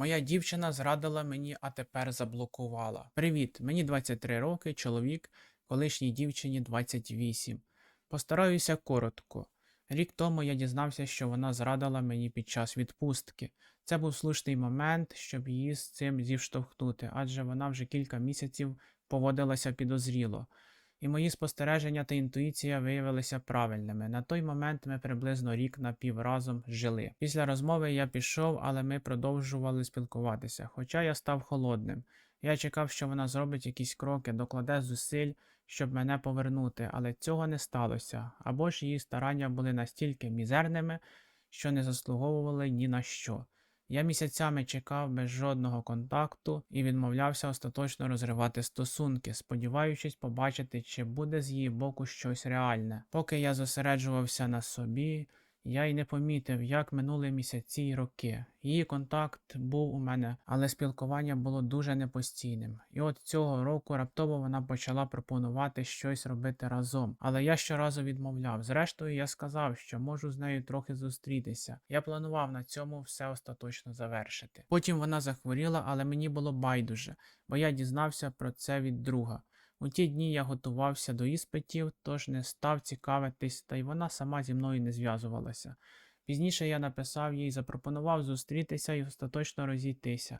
Моя дівчина зрадила мені, а тепер заблокувала. Привіт, мені 23 роки, чоловік, колишній дівчині 28. Постараюся коротко. Рік тому я дізнався, що вона зрадила мені під час відпустки. Це був слушний момент, щоб її з цим зіштовхнути, адже вона вже кілька місяців поводилася підозріло. І мої спостереження та інтуїція виявилися правильними. На той момент ми приблизно рік напів разом жили. Після розмови я пішов, але ми продовжували спілкуватися, хоча я став холодним. Я чекав, що вона зробить якісь кроки, докладе зусиль, щоб мене повернути, але цього не сталося. Або ж її старання були настільки мізерними, що не заслуговували ні на що. Я місяцями чекав без жодного контакту і відмовлявся остаточно розривати стосунки, сподіваючись побачити, чи буде з її боку щось реальне. Поки я зосереджувався на собі, я й не помітив, як минули місяці й роки. Її контакт був у мене, але спілкування було дуже непостійним. І от цього року раптово вона почала пропонувати щось робити разом. Але я щоразу відмовляв. Зрештою, я сказав, що можу з нею трохи зустрітися. Я планував на цьому все остаточно завершити. Потім вона захворіла, але мені було байдуже, бо я дізнався про це від друга. У ті дні я готувався до іспитів, тож не став цікавитись, та й вона сама зі мною не зв'язувалася. Пізніше я написав їй, запропонував зустрітися і остаточно розійтися.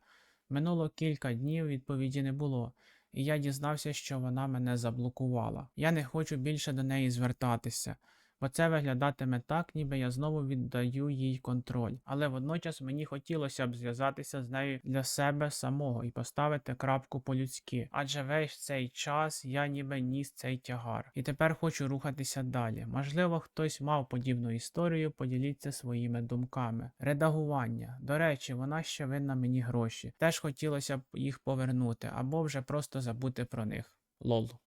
Минуло кілька днів, відповіді не було, і я дізнався, що вона мене заблокувала. Я не хочу більше до неї звертатися, бо це виглядатиме так, ніби я знову віддаю їй контроль. Але водночас мені хотілося б зв'язатися з нею для себе самого і поставити крапку по-людськи. Адже весь цей час я ніби ніс цей тягар. І тепер хочу рухатися далі. Можливо, хтось мав подібну історію, поділіться своїми думками. Редагування. До речі, вона ще винна мені гроші. Теж хотілося б їх повернути або вже просто забути про них. Лол.